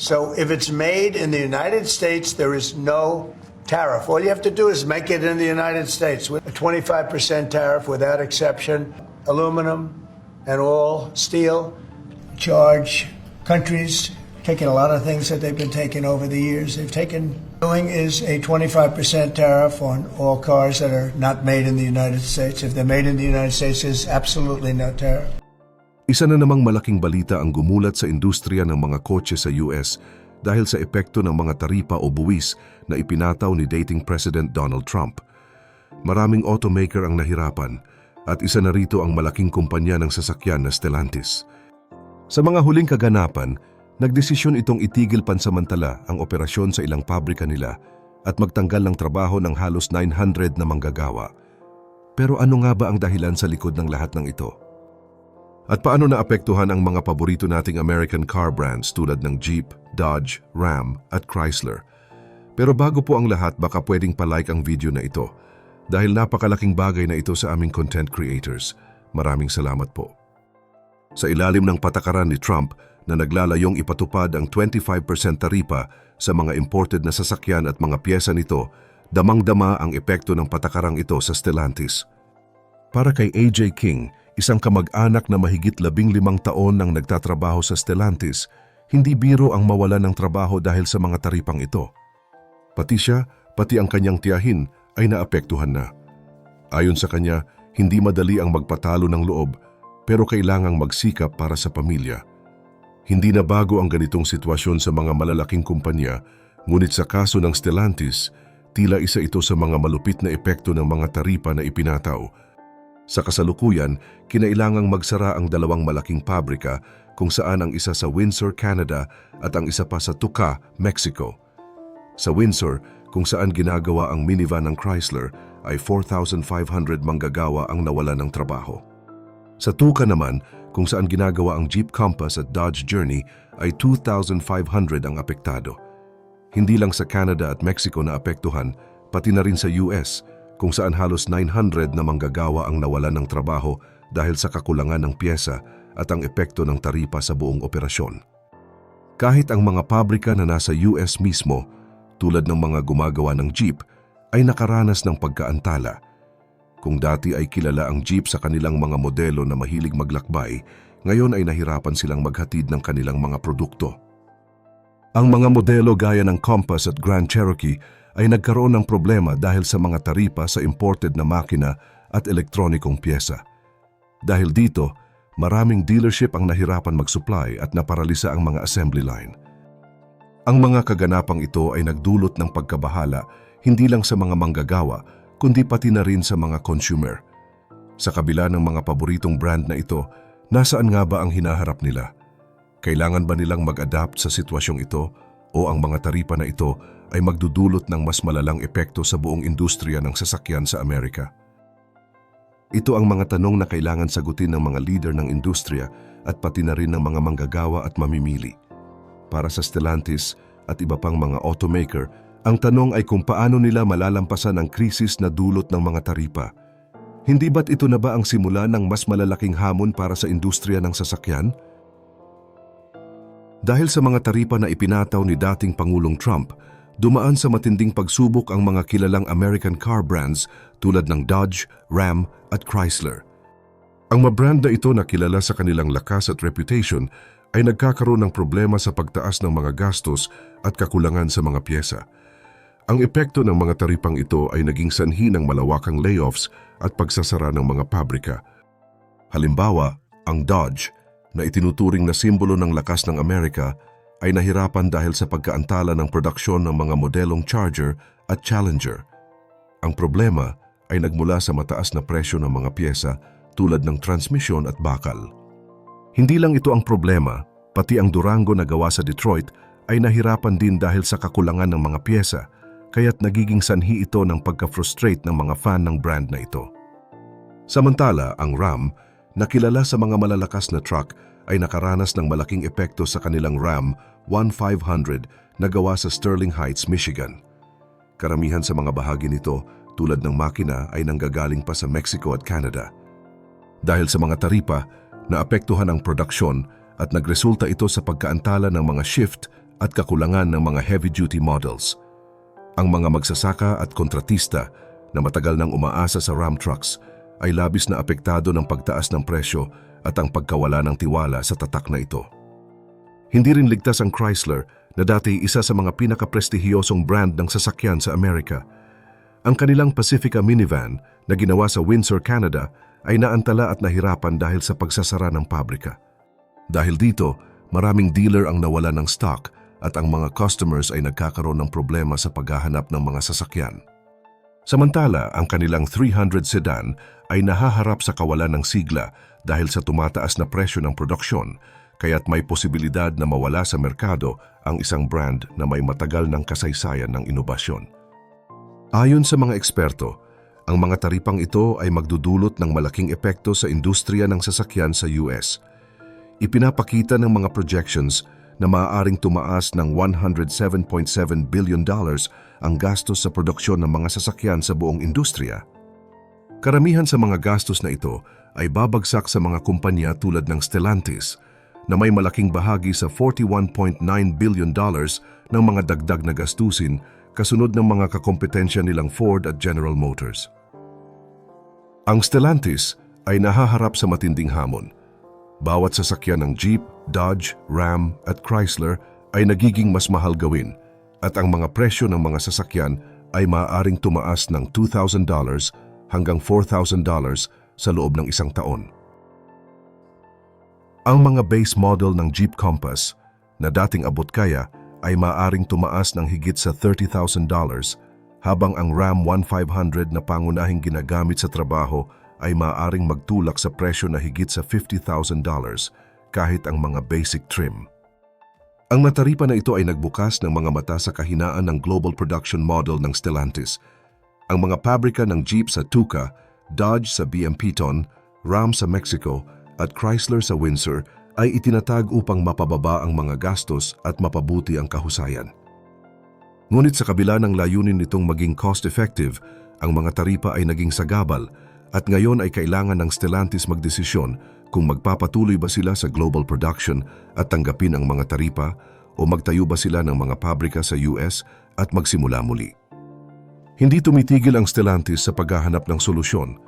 So if it's made in the United States, there is no tariff. All you have to do is make it in the United States with a 25% tariff without exception. Aluminum and all, steel, charge countries taking a lot of things that they've been taking over the years. They've taken doing is a 25% tariff on all cars that are not made in the United States. If they're made in the United States, there's absolutely no tariff. Isa na namang malaking balita ang gumulat sa industriya ng mga kotse sa US dahil sa epekto ng mga taripa o buwis na ipinataw ni dating President Donald Trump. Maraming automaker ang nahirapan at isa na rito ang malaking kumpanya ng sasakyan na Stellantis. Sa mga huling kaganapan, nagdesisyon itong itigil pansamantala ang operasyon sa ilang pabrika nila at magtanggal ng trabaho ng halos 900 na manggagawa. Pero ano nga ba ang dahilan sa likod ng lahat ng ito? At paano naapektuhan ang mga paborito nating American car brands tulad ng Jeep, Dodge, Ram at Chrysler? Pero bago po ang lahat, baka pwedeng palike ang video na ito dahil napakalaking bagay na ito sa aming content creators. Maraming salamat po. Sa ilalim ng patakaran ni Trump na naglalayong ipatupad ang 25% taripa sa mga imported na sasakyan at mga pyesa nito, damang-dama ang epekto ng patakarang ito sa Stellantis. Para kay AJ King, isang kamag-anak na mahigit labing limang taon nang nagtatrabaho sa Stellantis, hindi biro ang mawala ng trabaho dahil sa mga taripang ito. Pati siya, pati ang kanyang tiyahin ay naapektuhan na. Ayon sa kanya, hindi madali ang magpatalo ng loob pero kailangang magsikap para sa pamilya. Hindi na bago ang ganitong sitwasyon sa mga malalaking kumpanya, ngunit sa kaso ng Stellantis, tila isa ito sa mga malupit na epekto ng mga taripa na ipinataw. Sa kasalukuyan, kinailangang magsara ang dalawang malaking pabrika kung saan ang isa sa Windsor, Canada at ang isa pa sa Tuca, Mexico. Sa Windsor, kung saan ginagawa ang minivan ng Chrysler, ay 4,500 manggagawa ang nawala ng trabaho. Sa Tuca naman, kung saan ginagawa ang Jeep Compass at Dodge Journey, ay 2,500 ang apektado. Hindi lang sa Canada at Mexico na apektuhan, pati na rin sa US, kung saan halos 900 na manggagawa ang nawalan ng trabaho dahil sa kakulangan ng pyesa at ang epekto ng taripa sa buong operasyon. Kahit ang mga pabrika na nasa US mismo, tulad ng mga gumagawa ng jeep, ay nakaranas ng pagkaantala. Kung dati ay kilala ang jeep sa kanilang mga modelo na mahilig maglakbay, ngayon ay nahirapan silang maghatid ng kanilang mga produkto. Ang mga modelo gaya ng Compass at Grand Cherokee ay nagkaroon ng problema dahil sa mga taripa sa imported na makina at elektronikong pyesa. Dahil dito, maraming dealership ang nahirapan mag-supply at naparalisa ang mga assembly line. Ang mga kaganapang ito ay nagdulot ng pagkabahala hindi lang sa mga manggagawa kundi pati na rin sa mga consumer. Sa kabila ng mga paboritong brand na ito, nasaan nga ba ang hinaharap nila? Kailangan ba nilang mag-adapt sa sitwasyong ito o ang mga taripa na ito ay magdudulot ng mas malalang epekto sa buong industriya ng sasakyan sa Amerika? Ito ang mga tanong na kailangan sagutin ng mga leader ng industriya at pati na rin ng mga manggagawa at mamimili. Para sa Stellantis at iba pang mga automaker, ang tanong ay kung paano nila malalampasan ang krisis na dulot ng mga taripa. Hindi ba't ito na ba ang simula ng mas malalaking hamon para sa industriya ng sasakyan? Dahil sa mga taripa na ipinataw ni dating Pangulong Trump, dumaan sa matinding pagsubok ang mga kilalang American car brands tulad ng Dodge, Ram at Chrysler. Ang mga brand na ito na kilala sa kanilang lakas at reputation ay nagkakaroon ng problema sa pagtaas ng mga gastos at kakulangan sa mga pyesa. Ang epekto ng mga taripang ito ay naging sanhi ng malawakang layoffs at pagsasara ng mga pabrika. Halimbawa, ang Dodge, na itinuturing na simbolo ng lakas ng Amerika, ay nahirapan dahil sa pagkaantala ng produksyon ng mga modelong Charger at Challenger. Ang problema ay nagmula sa mataas na presyo ng mga pyesa tulad ng transmisyon at bakal. Hindi lang ito ang problema, pati ang Durango na gawa sa Detroit ay nahirapan din dahil sa kakulangan ng mga pyesa, kaya't nagiging sanhi ito ng pagka-frustrate ng mga fan ng brand na ito. Samantala, ang Ram, na kilala sa mga malalakas na truck, ay nakaranas ng malaking epekto sa kanilang Ram 1500 na gawa sa Sterling Heights, Michigan. Karamihan sa mga bahagi nito, tulad ng makina, ay nanggagaling pa sa Mexico at Canada. Dahil sa mga taripa, naapektuhan ang produksyon at nagresulta ito sa pagkaantala ng mga shift at kakulangan ng mga heavy-duty models. Ang mga magsasaka at kontratista na matagal nang umaasa sa Ram trucks ay labis na apektado ng pagtaas ng presyo at ang pagkawala ng tiwala sa tatak na ito. Hindi rin ligtas ang Chrysler na dati isa sa mga pinakaprestihiyosong brand ng sasakyan sa Amerika. Ang kanilang Pacifica minivan na ginawa sa Windsor, Canada ay naantala at nahirapan dahil sa pagsasara ng pabrika. Dahil dito, maraming dealer ang nawala ng stock at ang mga customers ay nagkakaroon ng problema sa paghahanap ng mga sasakyan. Samantala, ang kanilang 300 sedan ay nahaharap sa kawalan ng sigla dahil sa tumataas na presyo ng produksyon, kaya't may posibilidad na mawala sa merkado ang isang brand na may matagal ng kasaysayan ng inobasyon. Ayon sa mga eksperto, ang mga taripang ito ay magdudulot ng malaking epekto sa industriya ng sasakyan sa US. Ipinapakita ng mga projections na maaaring tumaas ng 107.7 billion dollars ang gastos sa produksyon ng mga sasakyan sa buong industriya. Karamihan sa mga gastos na ito ay babagsak sa mga kumpanya tulad ng Stellantis na may malaking bahagi sa 41.9 billion dollars ng mga dagdag na gastusin kasunod ng mga kakompetensya nilang Ford at General Motors. Ang Stellantis ay nahaharap sa matinding hamon. Bawat sasakyan ng Jeep, Dodge, Ram at Chrysler ay nagiging mas mahal gawin at ang mga presyo ng mga sasakyan ay maaaring tumaas ng $2,000 hanggang $4,000 sa loob ng isang taon. Ang mga base model ng Jeep Compass na dating abot kaya ay maaaring tumaas ng higit sa $30,000 habang ang Ram 1500 na pangunahing ginagamit sa trabaho ay maaaring magtulak sa presyo na higit sa $50,000 kahit ang mga basic trim. Ang mataripa na ito ay nagbukas ng mga mata sa kahinaan ng global production model ng Stellantis. Ang mga pabrika ng Jeep sa Tuca, Dodge sa BMPton, Ram sa Mexico at Chrysler sa Windsor ay itinatag upang mapababa ang mga gastos at mapabuti ang kahusayan. Ngunit sa kabila ng layunin nitong maging cost-effective, ang mga taripa ay naging sagabal at ngayon ay kailangan ng Stellantis magdesisyon kung magpapatuloy ba sila sa global production at tanggapin ang mga taripa o magtayo ba sila ng mga pabrika sa US at magsimula muli. Hindi tumitigil ang Stellantis sa paghahanap ng solusyon.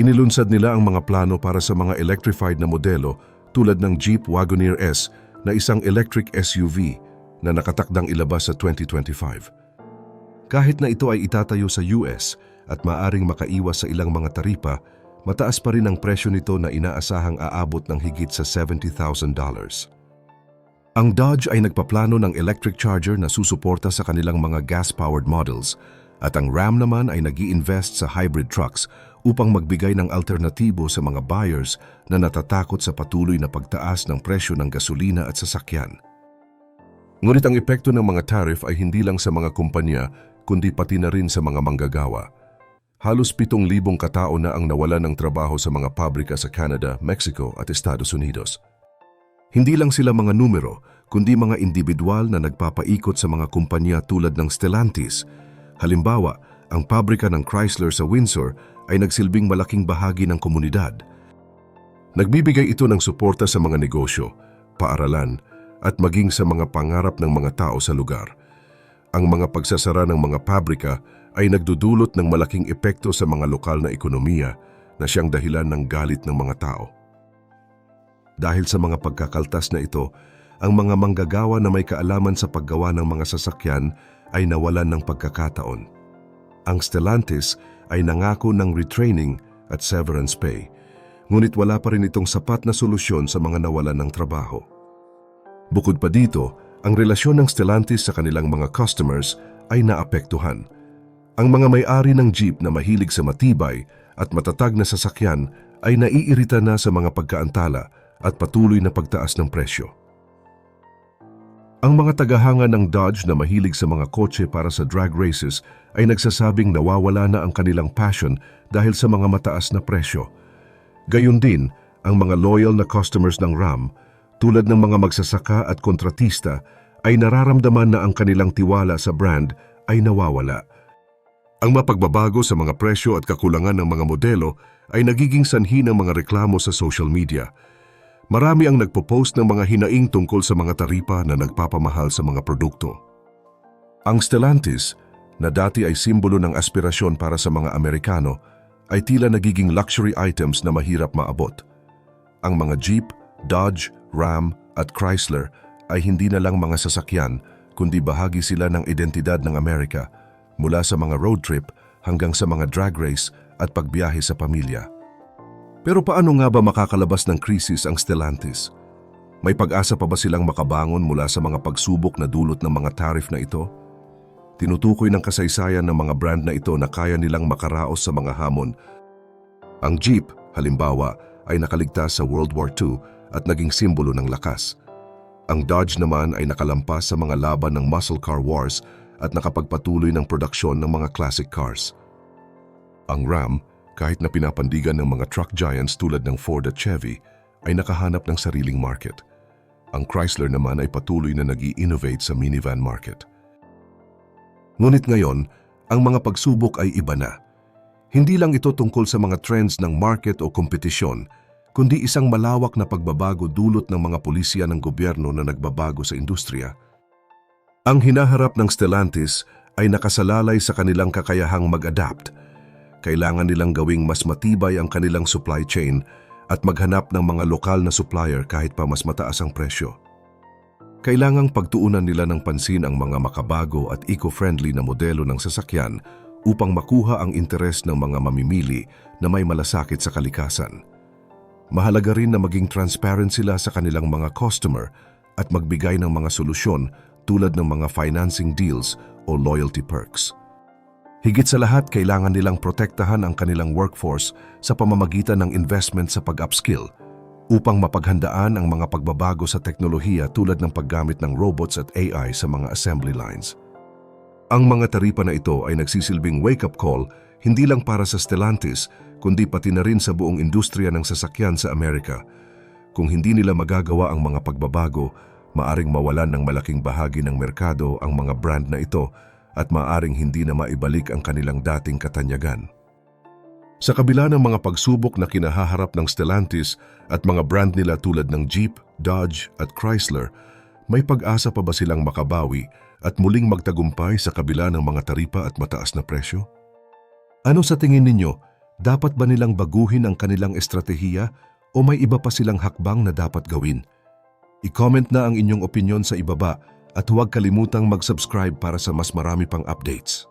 Inilunsad nila ang mga plano para sa mga electrified na modelo tulad ng Jeep Wagoneer S na isang electric SUV na nakatakdang ilabas sa 2025. Kahit na ito ay itatayo sa US at maaring makaiwas sa ilang mga taripa, mataas pa rin ang presyo nito na inaasahang aabot ng higit sa $70,000. Ang Dodge ay nagpaplano ng electric charger na susuporta sa kanilang mga gas-powered models at ang Ram naman ay nag invest sa hybrid trucks upang magbigay ng alternatibo sa mga buyers na natatakot sa patuloy na pagtaas ng presyo ng gasolina at sasakyan. Ngunit ang epekto ng mga tariff ay hindi lang sa mga kumpanya kundi pati na rin sa mga manggagawa. Halos 7,000 katao na ang nawala ng trabaho sa mga pabrika sa Canada, Mexico at Estados Unidos. Hindi lang sila mga numero, kundi mga individual na nagpapaikot sa mga kumpanya tulad ng Stellantis. Halimbawa, ang pabrika ng Chrysler sa Windsor ay nagsilbing malaking bahagi ng komunidad. Nagbibigay ito ng suporta sa mga negosyo, paaralan, at maging sa mga pangarap ng mga tao sa lugar. Ang mga pagsasara ng mga pabrika ay nagdudulot ng malaking epekto sa mga lokal na ekonomiya na siyang dahilan ng galit ng mga tao. Dahil sa mga pagkakaltas na ito, ang mga manggagawa na may kaalaman sa paggawa ng mga sasakyan ay nawalan ng pagkakataon. Ang Stellantis ay nangako ng retraining at severance pay, ngunit wala pa rin itong sapat na solusyon sa mga nawalan ng trabaho. Bukod pa dito, ang relasyon ng Stellantis sa kanilang mga customers ay naapektuhan. Ang mga may-ari ng jeep na mahilig sa matibay at matatag na sasakyan ay naiirita na sa mga pagkaantala at patuloy na pagtaas ng presyo. Ang mga tagahanga ng Dodge na mahilig sa mga kotse para sa drag races ay nagsasabing nawawala na ang kanilang passion dahil sa mga mataas na presyo. Gayun din, ang mga loyal na customers ng Ram, tulad ng mga magsasaka at kontratista, ay nararamdaman na ang kanilang tiwala sa brand ay nawawala. Ang mapagbabago sa mga presyo at kakulangan ng mga modelo ay nagiging sanhi ng mga reklamo sa social media. Marami ang nagpo-post ng mga hinaing tungkol sa mga taripa na nagpapamahal sa mga produkto. Ang Stellantis, na dati ay simbolo ng aspirasyon para sa mga Amerikano, ay tila nagiging luxury items na mahirap maabot. Ang mga Jeep, Dodge, Ram at Chrysler ay hindi na lang mga sasakyan, kundi bahagi sila ng identidad ng Amerika, mula sa mga road trip hanggang sa mga drag race at pagbiyahe sa pamilya. Pero paano nga ba makakalabas ng krisis ang Stellantis? May pag-asa pa ba silang makabangon mula sa mga pagsubok na dulot ng mga tariff na ito? Tinutukoy ng kasaysayan ng mga brand na ito na kaya nilang makaraos sa mga hamon. Ang Jeep, halimbawa, ay nakaligtas sa World War II at naging simbolo ng lakas. Ang Dodge naman ay nakalampas sa mga laban ng muscle car wars at nakapagpatuloy ng produksyon ng mga classic cars. Ang Ram, kahit na pinapandigan ng mga truck giants tulad ng Ford at Chevy, ay nakahanap ng sariling market. Ang Chrysler naman ay patuloy na nag innovate sa minivan market. Ngunit ngayon, ang mga pagsubok ay iba na. Hindi lang ito tungkol sa mga trends ng market o kompetisyon, kundi isang malawak na pagbabago dulot ng mga pulisya ng gobyerno na nagbabago sa industriya. Ang hinaharap ng Stellantis ay nakasalalay sa kanilang kakayahang mag-adapt. Kailangan nilang gawing mas matibay ang kanilang supply chain at maghanap ng mga lokal na supplier kahit pa mas mataas ang presyo. Kailangang pagtuunan nila ng pansin ang mga makabago at eco-friendly na modelo ng sasakyan upang makuha ang interes ng mga mamimili na may malasakit sa kalikasan. Mahalaga rin na maging transparent sila sa kanilang mga customer at magbigay ng mga solusyon tulad ng mga financing deals o loyalty perks. Higit sa lahat, kailangan nilang protektahan ang kanilang workforce sa pamamagitan ng investment sa pag-upskill upang mapaghandaan ang mga pagbabago sa teknolohiya tulad ng paggamit ng robots at AI sa mga assembly lines. Ang mga taripa na ito ay nagsisilbing wake-up call hindi lang para sa Stellantis kundi pati na rin sa buong industriya ng sasakyan sa Amerika. Kung hindi nila magagawa ang mga pagbabago, maaring mawalan ng malaking bahagi ng merkado ang mga brand na ito at maaring hindi na maibalik ang kanilang dating katanyagan. Sa kabila ng mga pagsubok na kinahaharap ng Stellantis at mga brand nila tulad ng Jeep, Dodge at Chrysler, may pag-asa pa ba silang makabawi at muling magtagumpay sa kabila ng mga taripa at mataas na presyo? Ano sa tingin ninyo, dapat ba nilang baguhin ang kanilang estratehiya o may iba pa silang hakbang na dapat gawin? I-comment na ang inyong opinion sa ibaba at huwag kalimutang mag-subscribe para sa mas marami pang updates.